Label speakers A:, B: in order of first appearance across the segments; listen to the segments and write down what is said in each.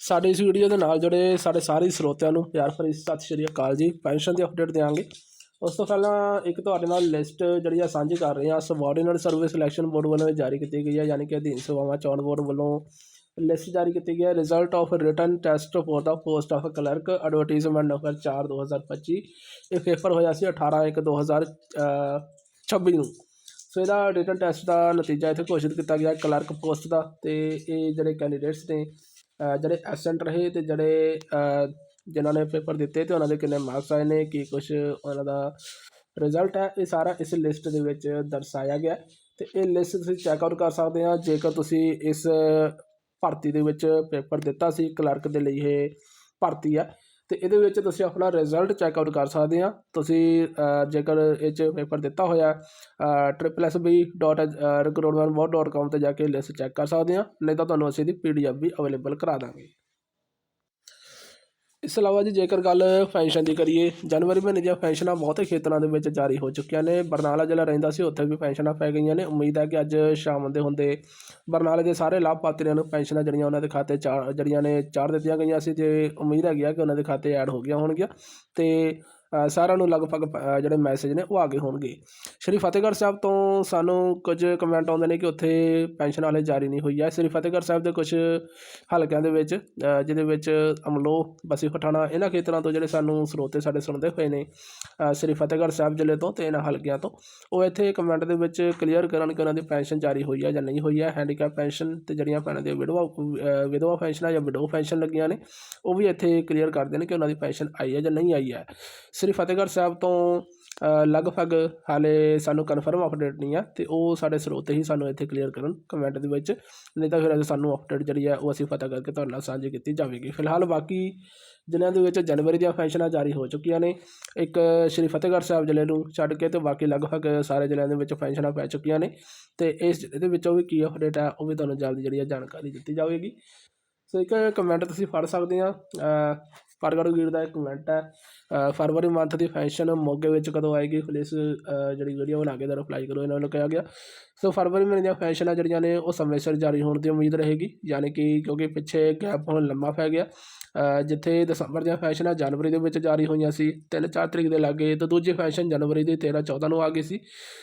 A: ਸਾਡੇ ਇਸ ਵੀਡੀਓ ਦੇ ਨਾਲ ਜੁੜੇ ਸਾਡੇ ਸਾਰੇ ਸਰੋਤਿਆਂ ਨੂੰ ਪਿਆਰ ਭਰੀ ਸਤਿ ਸ਼੍ਰੀ ਅਕਾਲ ਜੀ। ਪੈਨਸ਼ਨ ਦੀ ਅਪਡੇਟ ਦੇਵਾਂਗੇ ਉਸ ਤੋਂ ਪਹਿਲਾਂ ਇੱਕ ਤੁਹਾਡੇ ਨਾਲ ਲਿਸਟ ਜਿਹੜੀ ਆ ਸਾਂਝੀ ਕਰ ਰਹੇ ਹਾਂ। ਸਬਆਰਡੀਨੇਟ ਸਰਵਿਸ ਸਿਲੈਕਸ਼ਨ ਬੋਰਡ ਵੱਲੋਂ ਜਾਰੀ ਕੀਤੀ ਗਈ ਹੈ ਯਾਨੀ ਕਿ ਅਧੀਨ ਸੇਵਾਵਾਂ ਚੋਣ ਬੋਰਡ ਵੱਲੋਂ ਲਿਸਟ ਜਾਰੀ ਕੀਤੀ ਗਈ ਹੈ result of written test for the post of clerk advertisement number 4 2025 ਇਹ ਪੇਪਰ ਹੋਇਆ ਸੀ 18 1 2026 ਨੂੰ। ਸੋ ਇਹਦਾ ਰਿਟਨ ਟੈਸਟ ਦਾ ਨਤੀਜਾ ਇੱਥੇ ਘੋਸ਼ਿਤ ਕੀਤਾ ਗਿਆ ਕਲਰਕ ਪੋਸਟ ਦਾ ਤੇ ਇਹ ਜਿਹੜੇ ਕੈਂਡੀਡੇਟਸ ਨੇ ਜਿਹੜੇ ਐਬਸੈਂਟ ਰਹੇ ਤੇ ਜਿਹੜੇ ਜਿਨ੍ਹਾਂ ਨੇ ਪੇਪਰ ਦਿੱਤੇ ਤੇ ਉਹਨਾਂ ਦੇ ਕਿੰਨੇ ਮਾਰਕਸ ਆਏ ਨੇ, ਕੀ ਕੁਝ ਉਹਨਾਂ ਦਾ ਰਿਜ਼ਲਟ ਹੈ, ਇਹ ਸਾਰਾ ਇਸ ਲਿਸਟ ਦੇ ਵਿੱਚ ਦਰਸਾਇਆ ਗਿਆ ਹੈ। ਤੇ ਇਹ ਲਿਸਟ ਤੁਸੀਂ ਚੈੱਕ ਆਊਟ ਕਰ ਸਕਦੇ ਆ ਜੇਕਰ ਤੁਸੀਂ ਇਸ ਭਰਤੀ ਦੇ ਵਿੱਚ ਪੇਪਰ ਦਿੱਤਾ ਸੀ ਕਲਰਕ ਦੇ ਲਈ ਇਹ ਭਰਤੀ ਆ ਤੇ ਇਹਦੇ ਵਿੱਚ ਤੁਸੀਂ ਆਪਣਾ ਰਿਜ਼ਲਟ ਚੈੱਕ ਆਊਟ ਕਰ ਸਕਦੇ ਆ। ਤੁਸੀਂ ਜੇਕਰ ਇਹ 'ਚ ਪੇਪਰ ਦਿੱਤਾ ਹੋਇਆ www.recruitmentboard.com ਤੇ ਜਾ ਕੇ ਲਿਸਟ ਚੈੱਕ ਕਰ ਸਕਦੇ ਆ। ਨਹੀਂ ਤਾਂ ਤੁਹਾਨੂੰ ਅਸੀਂ ਇਹਦੀ ਪੀਡੀਐਫ ਵੀ ਅਵੇਲੇਬਲ ਕਰਾ ਦਾਂਗੇ। ਇਸ ਤੋਂ ਇਲਾਵਾ ਜੀ ਜੇਕਰ ਗੱਲ ਪੈਨਸ਼ਨ ਦੀ ਕਰੀਏ, ਜਨਵਰੀ ਮਹੀਨੇ ਦੀਆਂ ਪੈਨਸ਼ਨਾਂ ਬਹੁਤੇ ਖੇਤਰਾਂ ਦੇ ਵਿੱਚ ਜਾਰੀ ਹੋ ਚੁੱਕੀਆਂ ਨੇ। ਬਰਨਾਲਾ ਜ਼ਿਲ੍ਹਾ ਰਹਿੰਦਾ ਸੀ, ਉੱਥੇ ਵੀ ਪੈਨਸ਼ਨਾਂ ਪੈ ਗਈਆਂ ਨੇ। ਉਮੀਦ ਹੈ ਕਿ ਅੱਜ ਸ਼ਾਮ ਦੇ ਹੁੰਦੇ ਬਰਨਾਲੇ ਦੇ ਸਾਰੇ ਲਾਭਪਾਤਰੀਆਂ ਨੂੰ ਪੈਨਸ਼ਨਾਂ ਜਿਹੜੀਆਂ ਉਹਨਾਂ ਦੇ ਖਾਤੇ ਚਾ ਜਿਹੜੀਆਂ ਨੇ ਚਾੜ ਦਿੱਤੀਆਂ ਗਈਆਂ ਸੀ ਤੇ ਉਮੀਦ ਹੈਗੀ ਆ ਕਿ ਉਹਨਾਂ ਦੇ ਖਾਤੇ ਐਡ ਹੋ ਗਈਆਂ ਹੋਣਗੀਆਂ। ਤੇ ਸਾਰਿਆਂ ਨੂੰ ਲਗਭਗ ਜਿਹੜੇ ਮੈਸੇਜ ਨੇ ਉਹ ਆ ਗਏ ਹੋਣਗੇ। ਸ਼੍ਰੀ ਫਤਿਹਗੜ੍ਹ ਸਾਹਿਬ ਤੋਂ ਸਾਨੂੰ ਕੁਝ ਕਮੈਂਟ ਆਉਂਦੇ ਨੇ ਕਿ ਉੱਥੇ ਪੈਨਸ਼ਨ ਵਾਲੇ ਜਾਰੀ ਨਹੀਂ ਹੋਈ ਹੈ ਸ਼੍ਰੀ ਫਤਿਹਗੜ੍ਹ ਸਾਹਿਬ ਦੇ ਕੁਝ ਹਲਕਿਆਂ ਦੇ ਵਿੱਚ ਜਿਹਦੇ ਵਿੱਚ ਅਮਲੋ ਬਸੀ ਪਠਾਣਾ, ਇਹਨਾਂ ਖੇਤਰਾਂ ਤੋਂ ਜਿਹੜੇ ਸਾਨੂੰ ਸਰੋਤੇ ਸਾਡੇ ਸੁਣਦੇ ਹੋਏ ਨੇ ਸ਼੍ਰੀ ਫਤਿਹਗੜ੍ਹ ਸਾਹਿਬ ਜ਼ਿਲ੍ਹੇ ਤੋਂ ਤੇ ਇਹਨਾਂ ਹਲਕਿਆਂ ਤੋਂ, ਉਹ ਇੱਥੇ ਕਮੈਂਟ ਦੇ ਵਿੱਚ ਕਲੀਅਰ ਕਰਨ ਕਿ ਉਹਨਾਂ ਦੀ ਪੈਨਸ਼ਨ ਜਾਰੀ ਹੋਈ ਹੈ ਜਾਂ ਨਹੀਂ ਹੋਈ ਹੈ ਹੈਂਡੀਕੈਪ ਪੈਨਸ਼ਨ ਤੇ ਜਿਹੜੀਆਂ ਭੈਣਾਂ ਦੀਆਂ ਵਿਧਵਾ ਵਿਧਵਾ ਪੈਨਸ਼ਨਾਂ ਜਾਂ ਵਿਡੋ ਪੈਨਸ਼ਨ ਲੱਗੀਆਂ ਨੇ, ਉਹ ਵੀ ਇੱਥੇ ਕਲੀਅਰ ਕਰਦੇ ਨੇ ਕਿ ਉਹਨਾਂ ਦੀ ਪੈਨਸ਼ਨ ਆਈ ਹੈ ਜਾਂ ਨਹੀਂ ਆਈ ਹੈ ਸ੍ਰੀ ਫਤਿਹਗੜ੍ਹ ਸਾਹਿਬ ਤੋਂ ਲਗਭਗ ਹਾਲੇ ਸਾਨੂੰ ਕਨਫਰਮ ਅਪਡੇਟ ਨਹੀਂ ਆ ਤੇ ਉਹ ਸਾਡੇ ਸਰੋਤੇ ਹੀ ਸਾਨੂੰ ਇੱਥੇ ਕਲੀਅਰ ਕਰਨ ਕਮੈਂਟ ਦੇ ਵਿੱਚ। ਨਹੀਂ ਤਾਂ ਫਿਰ ਅਸੀਂ ਸਾਨੂੰ ਅਪਡੇਟ ਜਿਹੜੀ ਆ ਉਹ ਅਸੀਂ ਪਤਾ ਕਰਕੇ ਤੁਹਾਡੇ ਨਾਲ ਸਾਂਝੀ ਕੀਤੀ ਜਾਵੇਗੀ। ਫਿਲਹਾਲ ਬਾਕੀ ਜ਼ਿਲ੍ਹਿਆਂ ਦੇ ਵਿੱਚ ਜਨਵਰੀ ਦੀਆਂ ਪੈਨਸ਼ਨਾਂ ਜਾਰੀ ਹੋ ਚੁੱਕੀਆਂ ਨੇ। ਇੱਕ ਸ਼੍ਰੀ ਫਤਿਹਗੜ੍ਹ ਸਾਹਿਬ ਜ਼ਿਲ੍ਹੇ ਨੂੰ ਛੱਡ ਕੇ ਤੇ ਬਾਕੀ ਲਗਭਗ ਸਾਰੇ ਜ਼ਿਲ੍ਹਿਆਂ ਦੇ ਵਿੱਚ ਪੈਨਸ਼ਨਾਂ ਪੈ ਚੁੱਕੀਆਂ ਨੇ ਤੇ ਇਸ ਇਹਦੇ ਵਿੱਚੋਂ ਵੀ ਕੀ ਅਪਡੇਟ ਹੈ ਉਹ ਵੀ ਤੁਹਾਨੂੰ ਜਲਦੀ ਜਿਹੜੀ ਆ ਜਾਣਕਾਰੀ ਦਿੱਤੀ ਜਾਵੇਗੀ। ਸੋ ਇੱਕ ਕਮੈਂਟ ਤੁਸੀਂ ਫੜ ਸਕਦੇ ਆ। ਪ੍ਰਗਟ ਵੀਰ ਦਾ ਇੱਕ ਕਮੈਂਟ ਹੈ ਫਰਵਰੀ ਮੰਥ ਦੀ ਫੈਸ਼ਨ ਮੋਗੇ ਵਿੱਚ ਕਦੋਂ ਆਏਗੀ? ਪਲੀਜ਼ ਜਿਹੜੀ ਵੀਡੀਓ ਬਣਾ ਕੇ ਦਾ ਰਿਪਲਾਈ ਕਰੋ, ਇਹਨਾਂ ਨੂੰ ਕਿਹਾ ਗਿਆ। ਸੋ ਫਰਵਰੀ ਮਹੀਨੇ ਦੀਆਂ ਫੈਸ਼ਨਾਂ ਜਿਹੜੀਆਂ ਨੇ, ਉਹ ਸਮੇਂ ਸਿਰ ਜਾਰੀ ਹੋਣ ਦੀ ਉਮੀਦ ਰਹੇਗੀ। ਯਾਨੀ ਕਿ ਕਿਉਂਕਿ ਪਿੱਛੇ ਗੈਪ ਹੁਣ ਲੰਮਾ ਪੈ ਗਿਆ। ਜਿੱਥੇ ਦਸੰਬਰ ਦੀਆਂ ਫੈਸ਼ਨਾਂ ਜਨਵਰੀ ਦੇ ਵਿੱਚ ਜਾਰੀ ਹੋਈਆਂ ਸੀ 3-4 ਤਰੀਕ ਦੇ ਲਾਗੇ, ਤੇ ਦੂਜੀ ਫੈਸ਼ਨ ਜਨਵਰੀ ਦੀ 13-14 ਨੂੰ ਆ ਗਈ ਸੀ।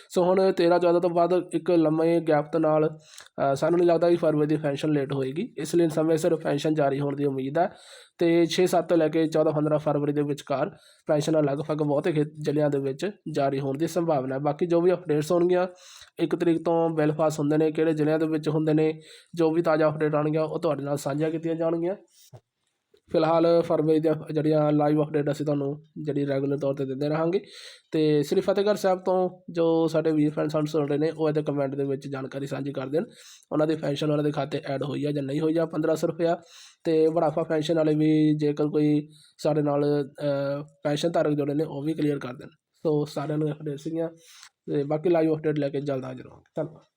A: ਸੋ ਹੁਣ 13-14 ਤੋਂ ਬਾਅਦ ਇੱਕ ਲੰਮੇ ਗੈਪ ਦੇ ਨਾਲ ਸਾਨੂੰ ਨਹੀਂ ਲੱਗਦਾ ਕਿ ਫਰਵਰੀ ਦੀ ਫੈਸ਼ਨ ਲੇਟ ਹੋਏਗੀ। ਇਸ ਲਈ ਸਮੇਂ ਸਿਰ ਫੈਸ਼ਨ ਜਾਰੀ ਹੋਣ ਦੀ ਉਮੀਦ ਹੈ। ਤੇ 6-7 ਤੋਂ ਲੈ ਕੇ 14-15 ਫਰਵਰੀ ਦੇ ਵਿਚਕਾਰ ਪੈਨਸ਼ਨਾਂ ਲਗਭਗ ਬਹੁਤੇ ਖੇਤ ਜ਼ਿਲ੍ਹਿਆਂ ਦੇ ਵਿੱਚ ਜਾਰੀ ਹੋਣ ਦੀ ਸੰਭਾਵਨਾ ਹੈ। ਬਾਕੀ ਜੋ ਵੀ ਅਪਡੇਟਸ ਹੋਣਗੀਆਂ, ਇੱਕ ਤਰੀਕ ਤੋਂ ਬਿੱਲ ਪਾਸ ਹੁੰਦੇ ਨੇ, ਕਿਹੜੇ ਜ਼ਿਲ੍ਹਿਆਂ ਦੇ ਵਿੱਚ ਹੁੰਦੇ ਨੇ, ਜੋ ਵੀ ਤਾਜ਼ਾ ਅਪਡੇਟ ਆਉਣਗੀਆਂ, ਉਹ ਤੁਹਾਡੇ ਨਾਲ ਸਾਂਝਾ ਕੀਤੀਆਂ ਜਾਣਗੀਆਂ। ਫਿਲਹਾਲ ਫਰਵਰੀ ਦੀਆਂ ਜਿਹੜੀਆਂ ਲਾਈਵ ਅਪਡੇਟ ਅਸੀਂ ਤੁਹਾਨੂੰ ਜਿਹੜੀ ਰੈਗੂਲਰ ਤੌਰ ਤੇ ਦਿੰਦੇ ਰਹਾਂਗੇ। ਤੇ ਸ੍ਰੀ ਫਤਿਹਗੜ੍ਹ ਸਾਹਿਬ ਤੋਂ ਜੋ ਸਾਡੇ ਵੀਰ ਫਰੈਂਡ ਸਾਨੂੰ ਸੁਣ ਰਹੇ ਨੇ, ਉਹ ਇਹਦੇ ਕਮੈਂਟ ਦੇ ਵਿੱਚ ਜਾਣਕਾਰੀ ਸਾਂਝੀ ਕਰ ਦੇਣ। ਉਹਨਾਂ ਦੀ ਪੈਨਸ਼ਨ ਉਹਨਾਂ ਦੇ ਖਾਤੇ ਐਡ ਹੋਈ ਆ ਜਾਂ ਨਹੀਂ ਹੋਈ ਆ 1500 ਰੁਪਇਆ। ਤੇ ਬੁਢਾਪਾ ਪੈਨਸ਼ਨ ਵਾਲੇ ਵੀ ਜੇਕਰ ਕੋਈ ਸਾਡੇ ਨਾਲ ਪੈਨਸ਼ਨ ਧਾਰਕ ਜੁੜੇ ਨੇ, ਉਹ ਵੀ ਕਲੀਅਰ ਕਰ ਦੇਣ। ਸੋ ਸਾਰਿਆਂ ਨੂੰ ਅਪਡੇਟ ਸੀਗੀਆਂ। ਤੇ ਬਾਕੀ ਲਾਈਵ ਅਪਡੇਟ ਲੈ ਕੇ ਜਲਦ ਹਾਜ਼ਰ ਹੋਵਾਂਗੇ। ਧੰਨਵਾਦ।